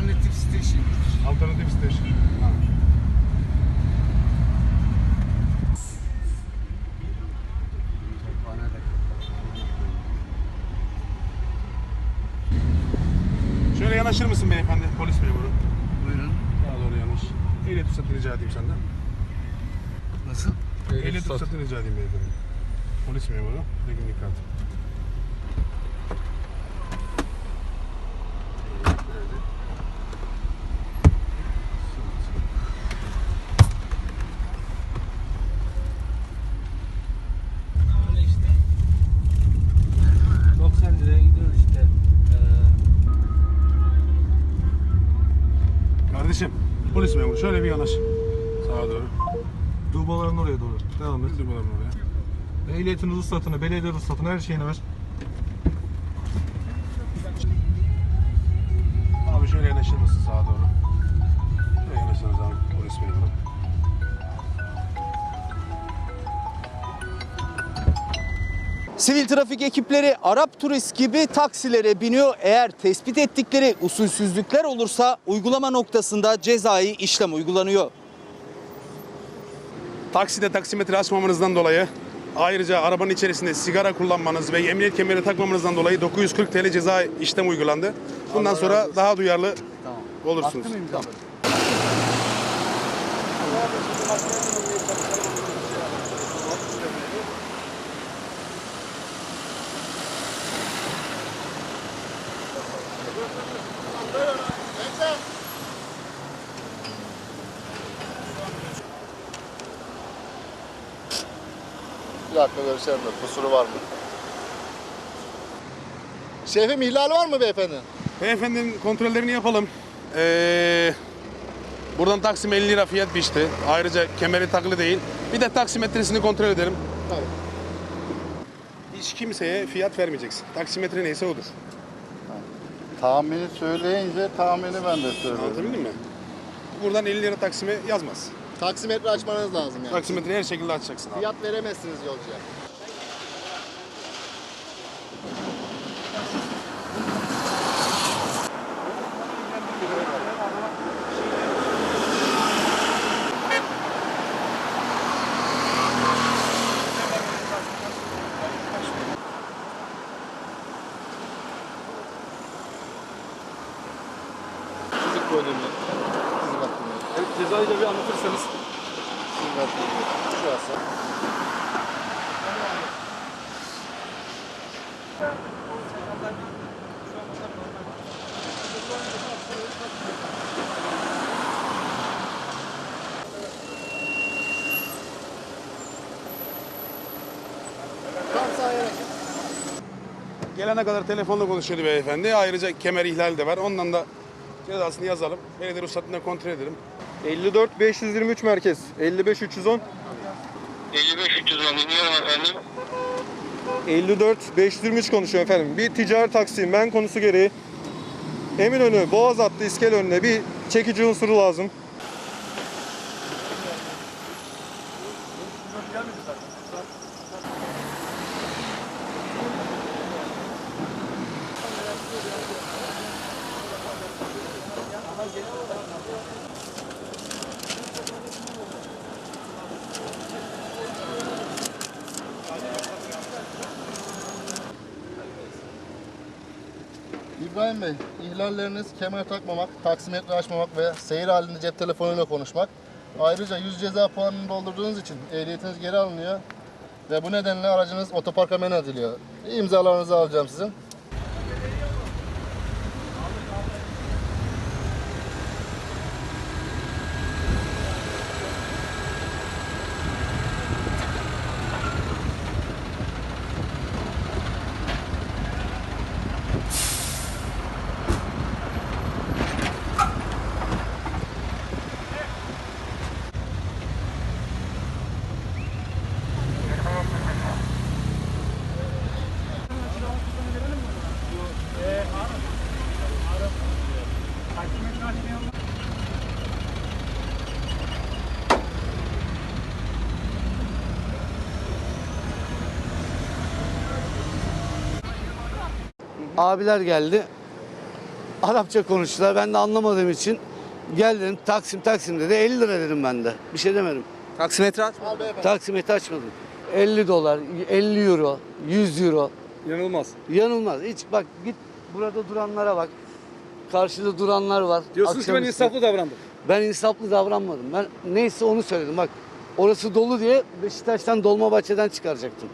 Alternatif station. Alternatif station. Ha. Şöyle yanaşır mısın beyefendi? Polis memuru. Buyurun. Daha doğru yanlış. Ehliyet ruhsatını rica edeyim senden. Nasıl? Ehliyet ruhsatını rica edeyim beyefendi. Polis memuru. Günlük kartı. Polis memuru şöyle bir yanaş. Sağa doğru. Dubaların oraya doğru. Devam et. Bulalım oraya. Ehliyetin ruhsatını, belediye ruhsatını her şeyini ver. Abi şöyle yanaşır mısın sağa doğru? Şöyle yanaşırız abi polis memuru. Sivil trafik ekipleri Arap turist gibi taksilere biniyor. Eğer tespit ettikleri usulsüzlükler olursa uygulama noktasında cezai işlem uygulanıyor. Takside taksimetre açmamanızdan dolayı ayrıca arabanın içerisinde sigara kullanmanız ve emniyet kemeri takmamanızdan dolayı 940 TL ceza işlem uygulandı. Bundan sonra daha duyarlı olursunuz. Tamam. Bir dakika görüşelim de kusuru var mı? Şefim ihlal var mı beyefendi? Beyefendinin kontrollerini yapalım. Ee, buradan Taksim 50 lira fiyat biçti. Ayrıca kemeri takılı değil. Bir de taksimetresini kontrol edelim. Tabii. Hiç kimseye fiyat vermeyeceksin. Taksimetre neyse odur. Tahmini söyleyince tahmini ben de söylüyorum. Anlatabildim mi? Buradan 50 lira taksime yazmaz. Taksimetre açmanız lazım yani. Taksimetreyi her şekilde açacaksın abi. Fiyat veremezsiniz yolcuya. Çocuk bölümü. Hizmet bölümü. Evet, cezayı da bir anlatırsanız. Hizmet bölümü. Şurası. Gelene kadar telefonla konuşuyordu beyefendi. Ayrıca kemer ihlali de var. Ondan da cezasını yazalım. Belediye ruhsatını da kontrol edelim. 54 523 merkez. 55 310. 55 310 dinliyorum efendim. 54 523 konuşuyor efendim. Bir ticari taksiyim ben konusu gereği. Eminönü, Boğaz hattı, İskel önüne bir çekici unsuru lazım. İbrahim Bey, ihlalleriniz kemer takmamak, taksimetre açmamak ve seyir halinde cep telefonuyla konuşmak. Ayrıca 100 ceza puanını doldurduğunuz için ehliyetiniz geri alınıyor ve bu nedenle aracınız otoparka men ediliyor. İmzalarınızı alacağım sizin. Abiler geldi. Arapça konuştular. Ben de anlamadığım için gel dedim Taksim Taksim dedi. 50 lira dedim ben de. Bir şey demedim. Taksimetre aç. Taksimeti açmadım. 50 dolar, 50 euro, 100 euro. İnanılmaz. Yanılmaz. Hiç bak git burada duranlara bak. Karşıda duranlar var. Diyorsunuz ki ben Akşamüstü. insaflı davrandım. Ben insaflı davranmadım. Ben neyse onu söyledim. Bak orası dolu diye Beşiktaş'tan Dolmabahçe'den çıkaracaktım.